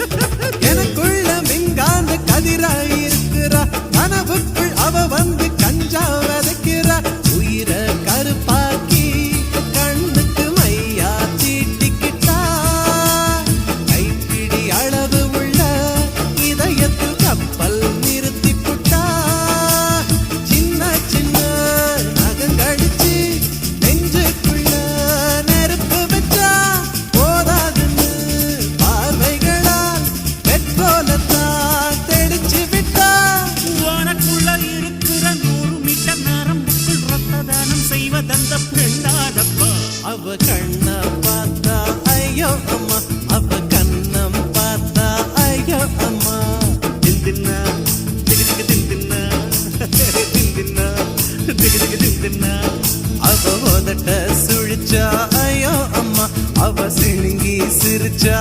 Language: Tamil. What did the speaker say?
Ha ha ha! ஜீவதந்த பெண்ணாடப்பா அவ கண்ண பார்த்தா ஐயோ அம்மா. அவ கண்ணம் பார்த்தா ஐயோ அம்மா. திந்தின்னா திகு திகு திந்தின்னா திந்தின்னா திகு திகு திந்தின்னா அவ உதட்ட சுழிச்சா ஐயோ அம்மா. அவ சிணுங்கி சிரிச்சா